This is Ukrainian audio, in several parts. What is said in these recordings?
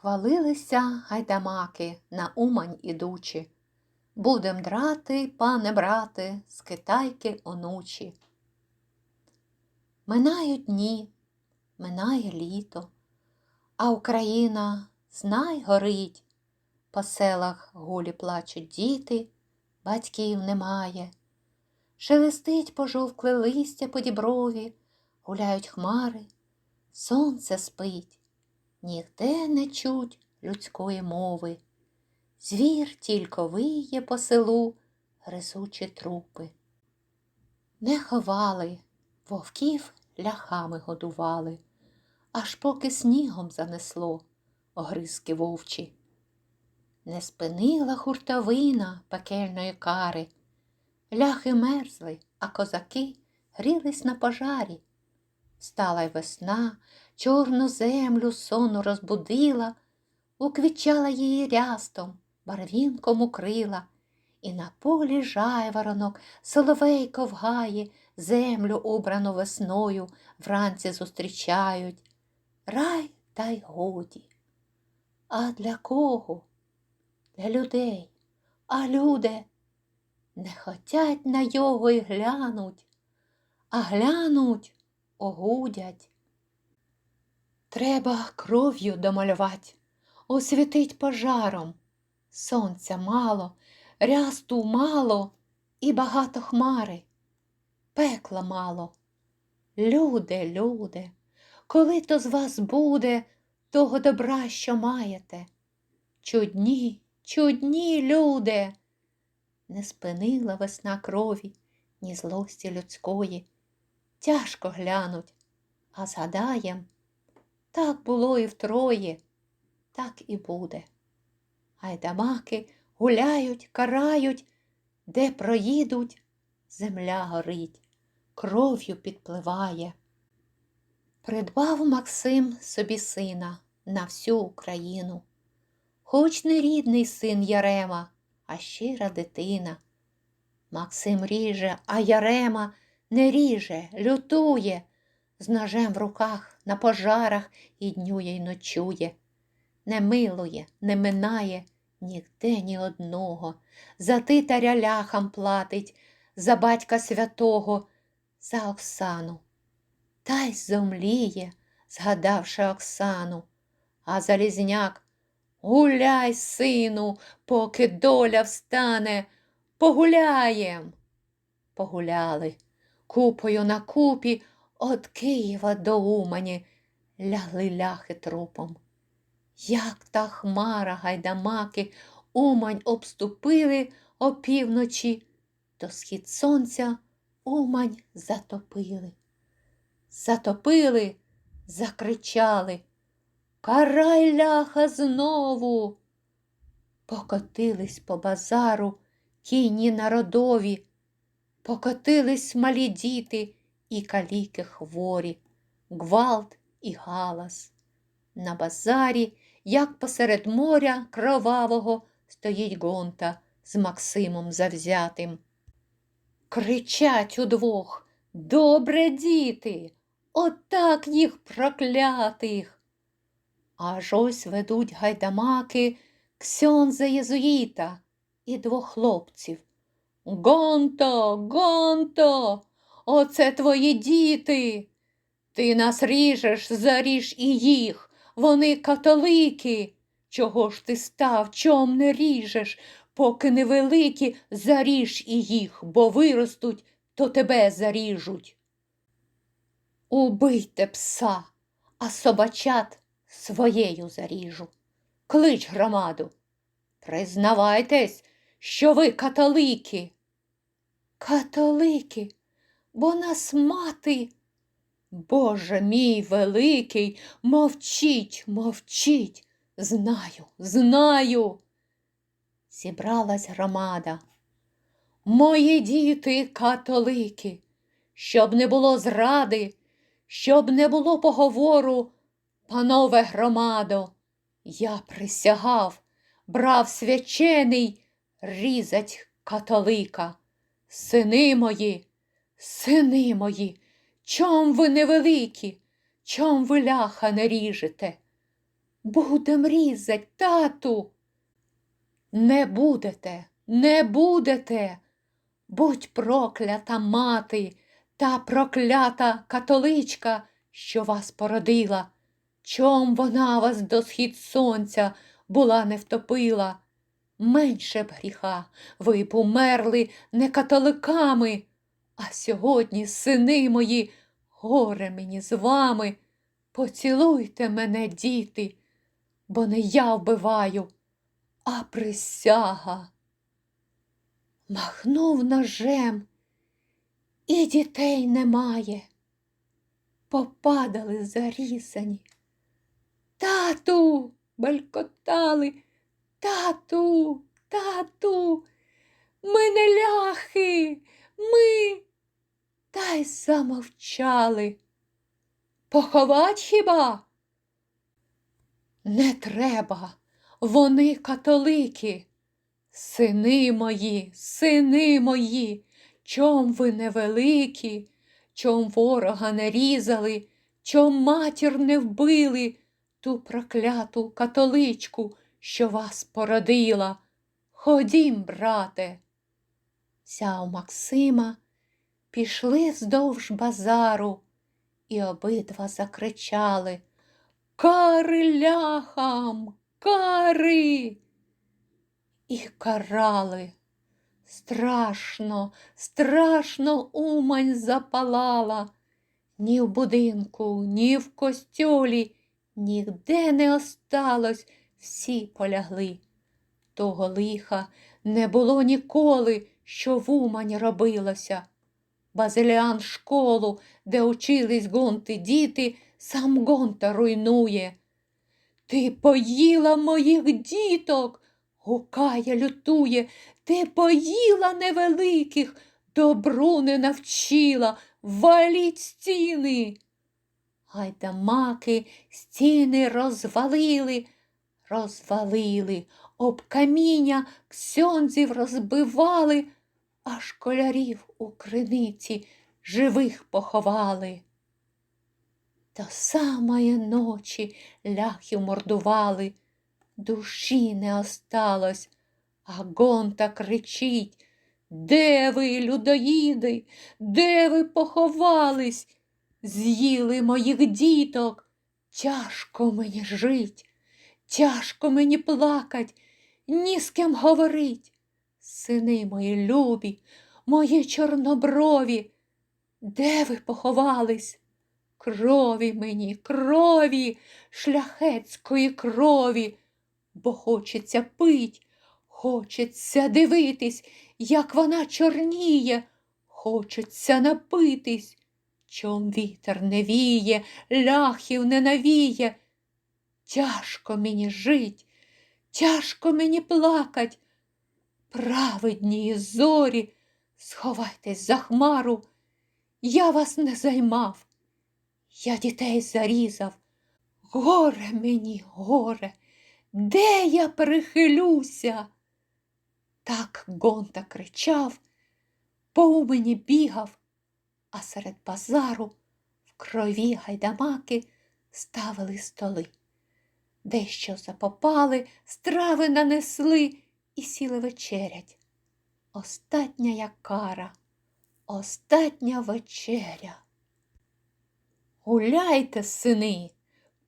Хвалилися гайдамаки на Умань ідучи. Будем драти, пане брате, з китайки онучі. Минають дні, минає літо, а Україна, знай, горить. По селах гулі плачуть діти, батьків немає. Шелестить пожовкле листя по діброві, гуляють хмари, сонце спить, нігде не чуть людської мови. Звір тільки виє по селу, гризучі трупи. Не ховали, вовків ляхами годували, аж поки снігом занесло огризки вовчі. Не спинила хуртовина пекельної кари. Ляхи мерзли, а козаки грілись на пожарі. Стала й весна, чорну землю сону розбудила, уквічала її рястом, барвінком укрила, і на полі жайворонок соловейко вгає, землю убрану весною вранці зустрічають. Рай та й годі. А для кого? Для людей, а люди не хотять на його й глянуть, а глянуть огудять. Треба кров'ю домалювать, освітить пожаром. Сонця мало, рясту мало і багато хмари, пекла мало. Люде, люде, коли то з вас буде того добра, що маєте? Чудні, чудні, люде, не спинила весна крові, ні злості людської. Тяжко глянуть, а згадаєм, так було і втроє, так і буде. Гайдамаки гуляють, карають, де проїдуть, земля горить, кров'ю підпливає. Придбав Максим собі сина на всю Україну, хоч не рідний син Ярема, а щира дитина. Максим ріже, а Ярема не ріже, лютує, з ножем в руках на пожарах і днює й ночує. Не милує, не минає нігде ні одного. За титаря ляхам платить, за батька святого, за Оксану. Та й зомліє, згадавши Оксану, а Залізняк Гуляй, сину, поки доля встане, погуляєм. Погуляли купою на купі От Києва до Умані лягли ляхи трупом. Як та хмара гайдамаки Умань обступили опівночі, до схід сонця Умань затопили. Затопили, закричали. Карай ляха знову. Покотились по базару кінні народові, покотились малі діти і каліки хворі, гвалт і галас. На базарі, як посеред моря кровавого, стоїть гонта з Максимом завзятим. Кричать удвох Добре, діти, отак їх проклятих. Аж ось ведуть гайдамаки ксьонза єзуїта і двох хлопців. Гонто, гонто, оце твої діти. Ти нас ріжеш, заріж і їх. Вони католики. Чого ж ти став, чом не ріжеш, поки невеликі, заріж і їх, бо виростуть, то тебе заріжуть. Убийте пса, а собачат своєю заріжу. Клич громаду. Признавайтесь, що ви католики. Католики, бо нас мати. Боже мій великий, мовчіть, мовчіть. Знаю, знаю. Зібралась громада. Мої діти католики, щоб не було зради, щоб не було поговору Панове громадо, я присягав, брав свячений різать католика. Сини мої, сини мої, чом ви невеликі, чом ви ляха не ріжете? Будем різать, тату. Не будете, не будете. Будь проклята мати та проклята католичка, що вас породила. Чом вона вас до схід сонця була не втопила? Менше б гріха, ви б умерли не католиками, а сьогодні, сини мої, горе мені з вами. Поцілуйте мене, діти, бо не я вбиваю, а присяга. Махнув ножем, і дітей немає. Попадали зарізані. Тату, белькотали, тату, тату, ми не ляхи, й замовчали. Поховать хіба? Не треба, вони католики. Сини мої, сини мої, чом ви невеликі, чом ворога не різали, чом матір не вбили, ту прокляту католичку, що вас породила. Ходім, брате. Взяв Максима, пішли здовж базару і обидва закричали Кари ляхам, кари. І карали. Страшно, страшно умань запалала. Ні в будинку, ні в костьолі, ніде не осталось, всі полягли. Того лиха не було ніколи, що в Умань робилося. Базиліан школу, де учились гонти діти, сам гонта руйнує. Ти поїла моїх діток, гукає, лютує, ти поїла невеликих, добру не навчила, валіть стіни. Гайдамаки стіни розвалили, розвалили, об каміння ксьонзів розбивали, а школярів у криниці живих поховали. До самої ночі ляхів мордували, душі не осталось, а гонта кричить Де ви, людоїди, де ви поховались? З'їли моїх діток, тяжко мені жить, тяжко мені плакать, ні з ким говорить. Сини мої любі, мої чорноброві, де ви поховались? Крові мені, крові, шляхетської крові, бо хочеться пить, хочеться дивитись, як вона чорніє, хочеться напитись. Чом вітер не віє, ляхів не навіє. Тяжко мені жить, тяжко мені плакать. Праведні зорі, сховайтесь за хмару, я вас не займав, я дітей зарізав. Горе мені, горе, де я прихилюся? Так гонта кричав, по умені бігав, а серед базару в крові гайдамаки ставили столи. Дещо запопали, страви нанесли і сіли вечерять. Остатня я кара, остатня вечеря. Гуляйте, сини,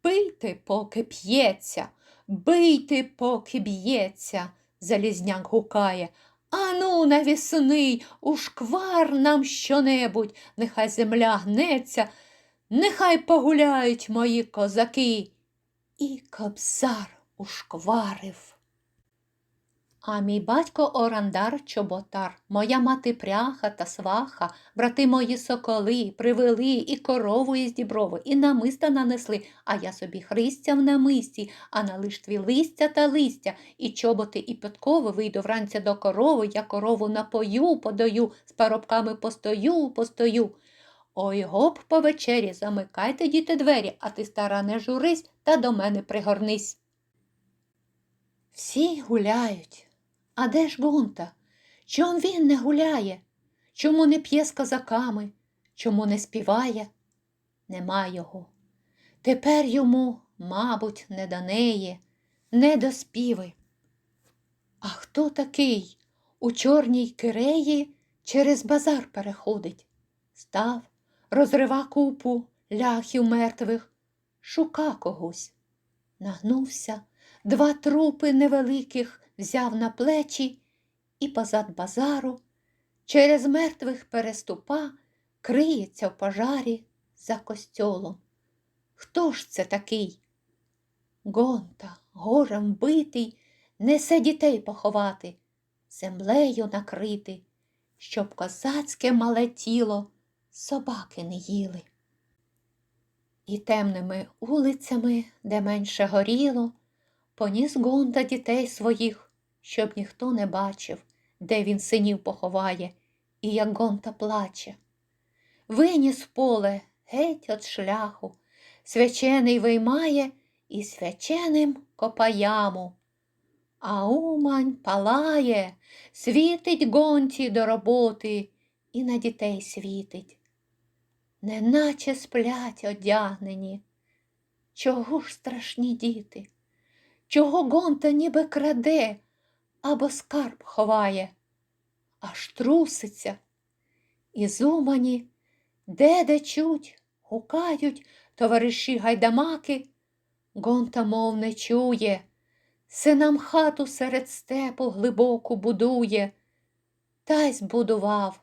пийте, поки п'ється, бийте, поки б'ється, залізняк гукає. Ану, навісний, у шквар нам щонебудь, нехай земля гнеться, нехай погуляють мої козаки. І кобзар ушкварив. А мій батько Орандар Чоботар, моя мати пряха та сваха, брати мої соколи привели і корову із діброви, і намиста нанесли, а я собі христя в намисті, а на лиштві листя та листя, і чоботи, і підкови вийду вранці до корови, я корову напою, подаю, з парубками постою, постою. Ой гоп по вечері, замикайте, діти, двері, а ти, стара, не журись та до мене пригорнись. Всі гуляють. А де ж Гунта? Чом він не гуляє? Чому не п'є з козаками? Чому не співає? Нема його. Тепер йому мабуть, не до неї, не до співи. А хто такий у чорній киреї через базар переходить? Став, розрива купу ляхів мертвих, шука когось. Нагнувся, два трупи невеликих взяв на плечі і позад базару через мертвих переступа криється в пожарі за костьолом. Хто ж це такий? Гонта, горем битий, несе дітей поховати, землею накрити, щоб козацьке мале тіло собаки не їли. І темними улицями, де менше горіло, поніс Гонта дітей своїх, щоб ніхто не бачив, де він синів поховає, і як Гонта плаче. Виніс поле геть от шляху, свячений виймає і свяченим копаяму. А умань палає, світить гонті до роботи і на дітей світить. Неначе сплять одягнені. Чого ж страшні діти? Чого гонта ніби краде або скарб ховає, аж труситься, і зумані, де де чуть, гукають товариші гайдамаки, гонта мов не чує, синам хату серед степу глибоку будує, та й збудував,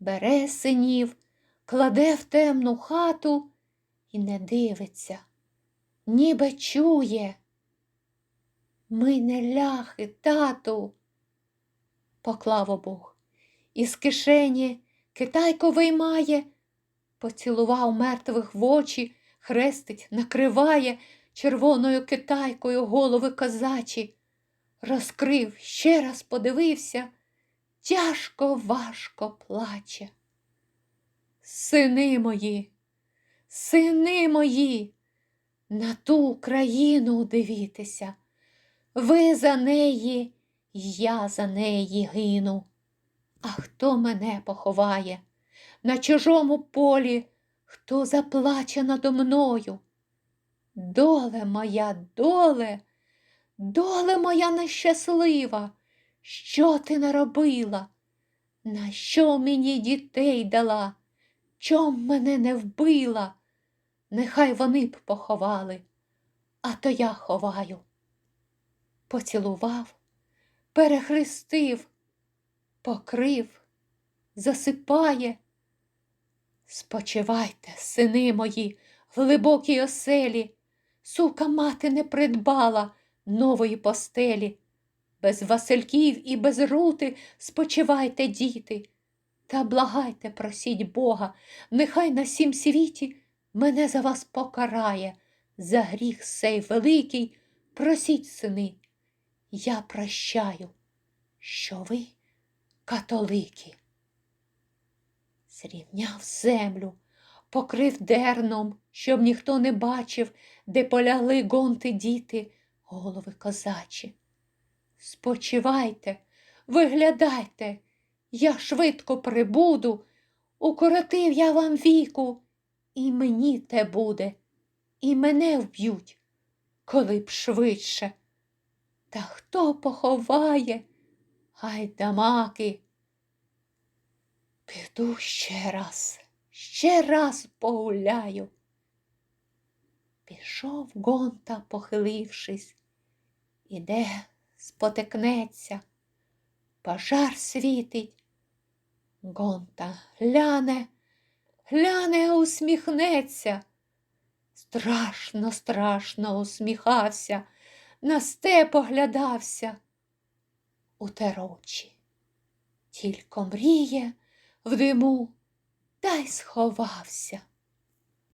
бере синів, кладе в темну хату і не дивиться, ніби чує. Ми не ляхи, тату, поклав обох. Із кишені китайко виймає, поцілував мертвих в очі, хрестить, накриває червоною китайкою голови козачі, розкрив, ще раз подивився, тяжко, важко плаче. Сини мої, сини мої, на ту країну дивітеся. Ви за неї, я за неї гину. А хто мене поховає на чужому полі, хто заплаче надо мною? Доле моя, доле, доле моя нещаслива, що ти наробила? На що мені дітей дала? Чом мене не вбила? Нехай вони б поховали, а то я ховаю поцілував, перехрестив, покрив, засипає. Спочивайте, сини мої, в глибокій оселі, сука мати не придбала нової постелі. Без Васильків і без рути спочивайте, діти, та благайте, просіть Бога, нехай на сім світі мене за вас покарає, за гріх сей великий, просіть, сини. Я прощаю, що ви католики. Зрівняв землю, покрив дерном, щоб ніхто не бачив, де полягли гонти діти, голови козачі. Спочивайте, виглядайте, я швидко прибуду, укоротив я вам віку, і мені те буде, і мене вб'ють, коли б швидше. Та хто поховає? Гайдамаки. Піду ще раз, ще раз погуляю. Пішов гонта, похилившись, іде, спотикнеться, пожар світить. Гонта гляне, гляне, усміхнеться. Страшно, страшно усміхався на степ оглядався у терочі, тільки мріє в диму та й сховався.